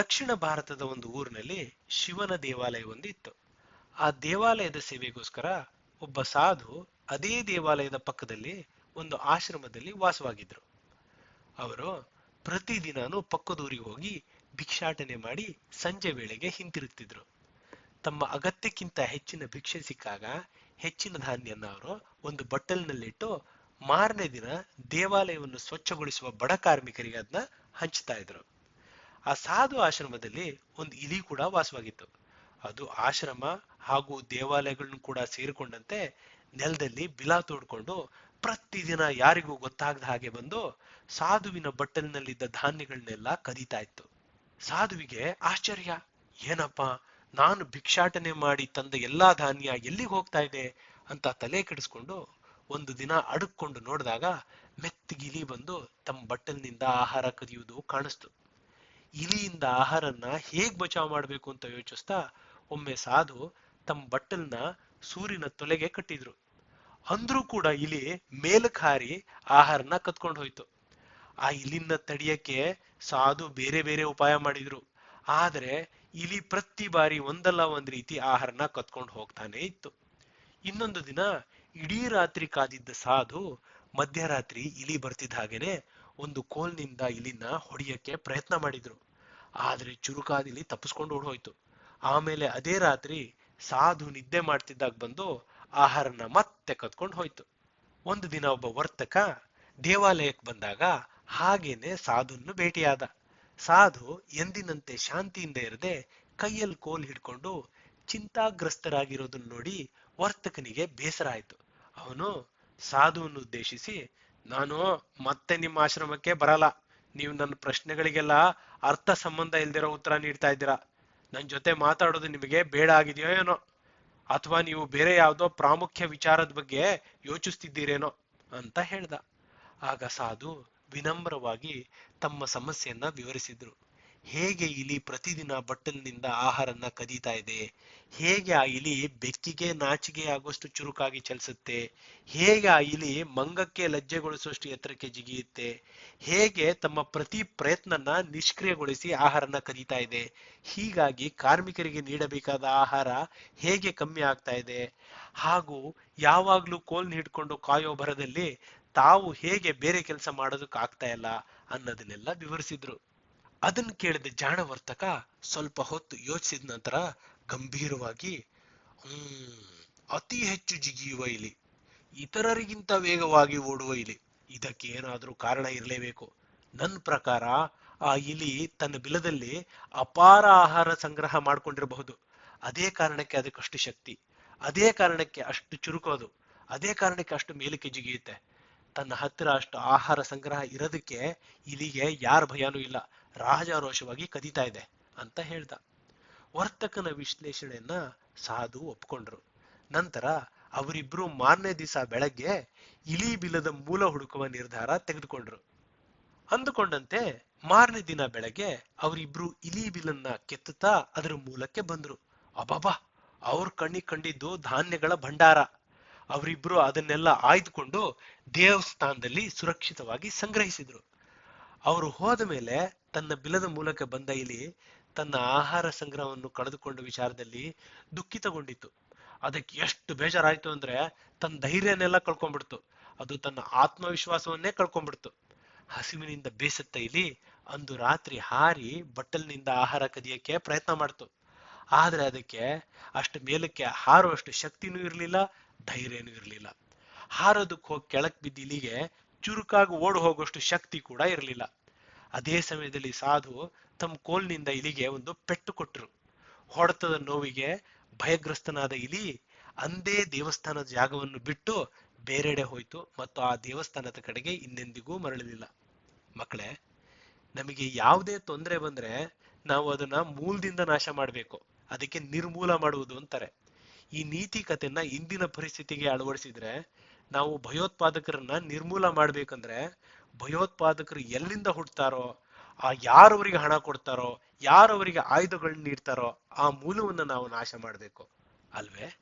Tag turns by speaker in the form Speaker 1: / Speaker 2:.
Speaker 1: ದಕ್ಷಿಣ ಭಾರತದ ಒಂದು ಊರಿನಲ್ಲಿ ಶಿವನ ದೇವಾಲಯ ಒಂದಿತ್ತು ಆ ದೇವಾಲಯದ ಸೇವೆಗೋಸ್ಕರ ಒಬ್ಬ ಸಾಧು ಅದೇ ದೇವಾಲಯದ ಪಕ್ಕದಲ್ಲಿ ಒಂದು ಆಶ್ರಮದಲ್ಲಿ ವಾಸವಾಗಿದ್ರು. ಅವರು ಪ್ರತಿದಿನಾನು ಪಕ್ಕದೂರಿಗೆ ಹೋಗಿ ಭಿಕ್ಷಾಟನೆ ಮಾಡಿ ಸಂಜೆ ವೇಳೆಗೆ ಹಿಂತಿರುಗ್ತಿದ್ರು. ತಮ್ಮ ಅಗತ್ಯಕ್ಕಿಂತ ಹೆಚ್ಚಿನ ಭಿಕ್ಷೆ ಸಿಕ್ಕಾಗ ಹೆಚ್ಚಿನ ಧಾನ್ಯನ್ನ ಅವರು ಒಂದು ಬಟ್ಟಲಿನಲ್ಲಿಟ್ಟು ಮಾರನೇ ದಿನ ದೇವಾಲಯವನ್ನು ಸ್ವಚ್ಛಗೊಳಿಸುವ ಬಡ ಕಾರ್ಮಿಕರಿಗೆ ಅದನ್ನ ಹಂಚ್ತಾ ಇದ್ರು. ಆ ಸಾಧು ಆಶ್ರಮದಲ್ಲಿ ಒಂದು ಇಲಿ ಕೂಡ ವಾಸವಾಗಿತ್ತು. ಅದು ಆಶ್ರಮ ಹಾಗೂ ದೇವಾಲಯಗಳನ್ನು ಕೂಡ ಸೇರಿಕೊಂಡಂತೆ ನೆಲದಲ್ಲಿ ಬಿಲ ತೋಡ್ಕೊಂಡು ಪ್ರತಿದಿನ ಯಾರಿಗೂ ಗೊತ್ತಾಗದ ಹಾಗೆ ಬಂದು ಸಾಧುವಿನ ಬಟ್ಟಲಿನಲ್ಲಿದ್ದ ಧಾನ್ಯಗಳನ್ನೆಲ್ಲ ಕದೀತಾ ಇತ್ತು. ಸಾಧುವಿಗೆ ಆಶ್ಚರ್ಯ, ಏನಪ್ಪ, ನಾನು ಭಿಕ್ಷಾಟನೆ ಮಾಡಿ ತಂದ ಎಲ್ಲಾ ಧಾನ್ಯ ಎಲ್ಲಿಗೆ ಹೋಗ್ತಾ ಇದೆ ಅಂತ ತಲೆ ಕೆಡಿಸ್ಕೊಂಡು ಒಂದು ದಿನ ಅಡುಕೊಂಡು ನೋಡಿದಾಗ ಮೆತ್ತಗಿಲಿ ಬಂದು ತಮ್ಮ ಬಟ್ಟಲಿನಿಂದ ಆಹಾರ ಕದಿಯುವುದು ಕಾಣಿಸ್ತು. ಇಲಿಯಿಂದ ಆಹಾರನ್ನ ಹೇಗ್ ಬಚಾವ್ ಮಾಡ್ಬೇಕು ಅಂತ ಯೋಚಿಸ್ತಾ ಒಮ್ಮೆ ಸಾಧು ತಮ್ಮ ಬಟ್ಟಲ್ನ ಸೂರ್ಯನ ತೊಲೆಗೆ ಕಟ್ಟಿದ್ರು. ಅಂದ್ರೂ ಕೂಡ ಇಲಿ ಮೇಲಕ್ ಹಾರಿ ಆಹಾರನ ಕತ್ಕೊಂಡು ಹೋಯ್ತು. ಆ ಇಲಿನ ತಡಿಯಕ್ಕೆ ಸಾಧು ಬೇರೆ ಬೇರೆ ಉಪಾಯ ಮಾಡಿದ್ರು. ಆದ್ರೆ ಇಲಿ ಪ್ರತಿ ಬಾರಿ ಒಂದಲ್ಲ ಒಂದ್ ರೀತಿ ಆಹಾರನ ಕತ್ಕೊಂಡು ಹೋಗ್ತಾನೆ ಇತ್ತು. ಇನ್ನೊಂದು ದಿನ ಇಡೀ ರಾತ್ರಿ ಕಾದಿದ್ದ ಸಾಧು ಮಧ್ಯರಾತ್ರಿ ಇಲಿ ಬರ್ತಿದ್ದ ಹಾಗೇನೆ ಒಂದು ಕೋಲ್ನಿಂದ ಇಲಿನ ಹೊಡೆಯಕ್ಕೆ ಪ್ರಯತ್ನ ಮಾಡಿದ್ರು. ಆದ್ರೆ ಚುರುಕಾದಿಲಿ ತಪ್ಪಿಸ್ಕೊಂಡು ಓಡೋಯ್ತು ಆಮೇಲೆ ಅದೇ ರಾತ್ರಿ ಸಾಧು ನಿದ್ದೆ ಮಾಡ್ತಿದ್ದಾಗ ಬಂದು ಆಹಾರನ ಮತ್ತೆ ಕತ್ಕೊಂಡು ಹೋಯ್ತು. ಒಂದು ದಿನ ಒಬ್ಬ ವರ್ತಕ ದೇವಾಲಯಕ್ಕೆ ಬಂದಾಗ ಹಾಗೇನೆ ಸಾಧುನ್ನು ಭೇಟಿಯಾದ. ಸಾಧು ಎಂದಿನಂತೆ ಶಾಂತಿಯಿಂದ ಇರದೆ ಕೈಯಲ್ಲಿ ಕೋಲ್ ಹಿಡ್ಕೊಂಡು ಚಿಂತಾಗ್ರಸ್ತರಾಗಿರೋದನ್ನ ನೋಡಿ ವರ್ತಕನಿಗೆ ಬೇಸರ ಆಯ್ತು. ಅವನು ಸಾಧುವನ್ನು ಉದ್ದೇಶಿಸಿ ನಾನು ಮತ್ತೆ ನಿಮ್ಮ ಆಶ್ರಮಕ್ಕೆ ಬರಲ್ಲ. ನೀವು ನನ್ನ ಪ್ರಶ್ನೆಗಳಿಗೆಲ್ಲ ಅರ್ಥ ಸಂಬಂಧ ಇಲ್ದಿರೋ ಉತ್ತರ ನೀಡ್ತಾ ಇದ್ದೀರಾ? ನನ್ನ ಜೊತೆ ಮಾತಾಡೋದು ನಿಮಗೆ ಬೇಡ ಆಗಿದೆಯೋ ಏನೋ? ಅಥವಾ ನೀವು ಬೇರೆ ಯಾವುದೋ ಪ್ರಾಮುಖ್ಯ ವಿಚಾರದ ಬಗ್ಗೆ ಯೋಚಿಸ್ತಿದ್ದೀರೇನೋ? ಅಂತ ಹೇಳ್ದ. ಆಗ ಸಾಧು ವಿನಮ್ರವಾಗಿ ತಮ್ಮ ಸಮಸ್ಯೆಯನ್ನ ವಿವರಿಸಿದ್ರು. ಹೇಗೆ ಇಲಿ ಪ್ರತಿದಿನ ಬಟ್ಟಲಿನಿಂದ ಆಹಾರನ ಕದೀತಾ ಇದೆ? ಹೇಗೆ ಆ ಇಲಿ ಬೆಕ್ಕಿಗೆ ನಾಚಿಗೆ ಆಗೋಷ್ಟು ಚುರುಕಾಗಿ ಚಲಿಸುತ್ತೆ? ಹೇಗೆ ಆ ಇಲಿ ಮಂಗಕ್ಕೆ ಲಜ್ಜೆಗೊಳಿಸುವಷ್ಟು ಎತ್ತರಕ್ಕೆ ಜಿಗಿಯುತ್ತೆ? ಹೇಗೆ ತಮ್ಮ ಪ್ರತಿ ಪ್ರಯತ್ನನ ನಿಷ್ಕ್ರಿಯಗೊಳಿಸಿ ಆಹಾರನ ಕದೀತಾ ಇದೆ? ಹೀಗಾಗಿ ಕಾರ್ಮಿಕರಿಗೆ ನೀಡಬೇಕಾದ ಆಹಾರ ಹೇಗೆ ಕಮ್ಮಿ ಆಗ್ತಾ ಇದೆ? ಹಾಗೂ ಯಾವಾಗ್ಲೂ ಕೋಲ್ ಹಿಡ್ಕೊಂಡು ಕಾಯೋ ಭರದಲ್ಲಿ ತಾವು ಹೇಗೆ ಬೇರೆ ಕೆಲಸ ಮಾಡೋದಕ್ಕೆ ಆಗ್ತಾ ಇಲ್ಲ ಅನ್ನೋದನ್ನೆಲ್ಲ ವಿವರಿಸಿದ್ರು. ಅದನ್ನ ಕೇಳಿದ ಜಾಣವರ್ತಕ ಸ್ವಲ್ಪ ಹೊತ್ತು ಯೋಚಿಸಿದ ನಂತರ ಗಂಭೀರವಾಗಿ, ಹ್ಮ್, ಅತಿ ಹೆಚ್ಚು ಜಿಗಿಯುವ ಇಲಿ, ಇತರರಿಗಿಂತ ವೇಗವಾಗಿ ಓಡುವ ಇಲಿ, ಇದಕ್ಕೆ ಏನಾದ್ರೂ ಕಾರಣ ಇರಲೇಬೇಕು. ನನ್ನ ಪ್ರಕಾರ ಆ ಇಲಿ ತನ್ನ ಬಿಲದಲ್ಲಿ ಅಪಾರ ಆಹಾರ ಸಂಗ್ರಹ ಮಾಡ್ಕೊಂಡಿರಬಹುದು. ಅದೇ ಕಾರಣಕ್ಕೆ ಅದಕ್ಕಷ್ಟು ಶಕ್ತಿ, ಅದೇ ಕಾರಣಕ್ಕೆ ಅಷ್ಟು ಚುರುಕೋದು ಅದೇ ಕಾರಣಕ್ಕೆ ಅಷ್ಟು ಮೇಲಕ್ಕೆ ಜಿಗಿಯುತ್ತೆ. ತನ್ನ ಹತ್ತಿರ ಅಷ್ಟು ಆಹಾರ ಸಂಗ್ರಹ ಇರೋದಕ್ಕೆ ಇಲಿಗೆ ಯಾರ ಭಯನೂ ಇಲ್ಲ. ರಾಜಾರೋಷವಾಗಿ ಕದೀತಾ ಇದೆ ಅಂತ ಹೇಳ್ದ. ವರ್ತಕನ ವಿಶ್ಲೇಷಣೆಯನ್ನ ಸಾಧು ಒಪ್ಕೊಂಡ್ರು. ನಂತರ ಅವರಿಬ್ರು ಮಾರನೇ ದಿವಸ ಬೆಳಗ್ಗೆ ಇಲಿ ಬಿಲದ ಮೂಲ ಹುಡುಕುವ ನಿರ್ಧಾರ ತೆಗೆದುಕೊಂಡ್ರು. ಅಂದುಕೊಂಡಂತೆ ಮಾರನೇ ದಿನ ಬೆಳಗ್ಗೆ ಅವರಿಬ್ರು ಇಲಿ ಬಿಲನ್ನ ಕೆತ್ತುತ್ತಾ ಅದರ ಮೂಲಕ್ಕೆ ಬಂದ್ರು. ಅಬಾಬಾ ಅವ್ರ ಕಣ್ಣಿ ಕಂಡಿದ್ದು ಧಾನ್ಯಗಳ ಭಂಡಾರ. ಅವರಿಬ್ರು ಅದನ್ನೆಲ್ಲ ಆಯ್ದುಕೊಂಡು ದೇವಸ್ಥಾನದಲ್ಲಿ ಸುರಕ್ಷಿತವಾಗಿ ಸಂಗ್ರಹಿಸಿದ್ರು. ಅವರು ಹೋದ ಮೇಲೆ ತನ್ನ ಬಿಲದ ಮೂಲಕ ಬಂದ ಇಲಿ ತನ್ನ ಆಹಾರ ಸಂಗ್ರಹವನ್ನು ಕಳೆದುಕೊಂಡ ವಿಚಾರದಲ್ಲಿ ದುಃಖಿತಗೊಂಡಿತು ಅದಕ್ಕೆ ಎಷ್ಟು ಬೇಜಾರಾಯ್ತು ಅಂದ್ರೆ ತನ್ನ ಧೈರ್ಯನೆಲ್ಲ ಕಳ್ಕೊಂಡ್ಬಿಡ್ತು. ಅದು ತನ್ನ ಆತ್ಮವಿಶ್ವಾಸವನ್ನೇ ಕಳ್ಕೊಂಡ್ಬಿಡ್ತು. ಹಸಿವಿನಿಂದ ಬೇಸತ್ತ ಇಲಿ ಅಂದು ರಾತ್ರಿ ಹಾರಿ ಬಟ್ಟಲಿನಿಂದ ಆಹಾರ ಕದಿಯಕ್ಕೆ ಪ್ರಯತ್ನ ಮಾಡ್ತು. ಆದ್ರೆ ಅದಕ್ಕೆ ಅಷ್ಟು ಮೇಲಕ್ಕೆ ಹಾರುವಷ್ಟು ಶಕ್ತಿನೂ ಇರಲಿಲ್ಲ, ಧೈರ್ಯನೂ ಇರಲಿಲ್ಲ. ಹಾರೋದಕ್ಕೆ ಹೋಗಿ ಕೆಳಕ್ ಬಿದ್ದ ಇಲಿಗೆ ಚುರುಕಾಗಿ ಓಡ್ ಹೋಗುವಷ್ಟು ಶಕ್ತಿ ಕೂಡ ಇರಲಿಲ್ಲ. ಅದೇ ಸಮಯದಲ್ಲಿ ಸಾಧು ತಮ್ಮ ಕೋಲ್ನಿಂದ ಇಲಿಗೆ ಒಂದು ಪೆಟ್ಟು ಕೊಟ್ಟರು ಹೊಡೆತದ ನೋವಿಗೆ ಭಯಗ್ರಸ್ತನಾದ ಇಲಿ ಅಂದೇ ದೇವಸ್ಥಾನದ ಜಾಗವನ್ನು ಬಿಟ್ಟು ಬೇರೆಡೆ ಹೋಯ್ತು ಮತ್ತು ಆ ದೇವಸ್ಥಾನದ ಕಡೆಗೆ ಇನ್ನೆಂದಿಗೂ ಮರಳಲಿಲ್ಲ. ಮಕ್ಕಳೇ, ನಮಗೆ ಯಾವುದೇ ತೊಂದರೆ ಬಂದ್ರೆ ನಾವು ಅದನ್ನ ಮೂಲದಿಂದ ನಾಶ ಮಾಡಬೇಕು. ಅದಕ್ಕೆ ನಿರ್ಮೂಲ ಮಾಡುವುದು ಅಂತಾರೆ. ಈ ನೀತಿ ಕಥೆನ ಇಂದಿನ ಪರಿಸ್ಥಿತಿಗೆ ಅಳವಡಿಸಿದ್ರೆ, ನಾವು ಭಯೋತ್ಪಾದಕರನ್ನ ನಿರ್ಮೂಲ ಮಾಡ್ಬೇಕಂದ್ರೆ ಭಯೋತ್ಪಾದಕರು ಎಲ್ಲಿಂದ ಹುಟ್ಟುತ್ತಾರೋ ಆ ಯಾರು ಅವರಿಗೆ ಹಣ ಕೊಡ್ತಾರೋ, ಯಾರು ಅವರಿಗೆ ಆಯುಧಗಳನ್ನ ನೀಡ್ತಾರೋ, ಆ ಮೂಲವನ್ನ ನಾವು ನಾಶ ಮಾಡಬೇಕು. ಅಲ್ವೇ?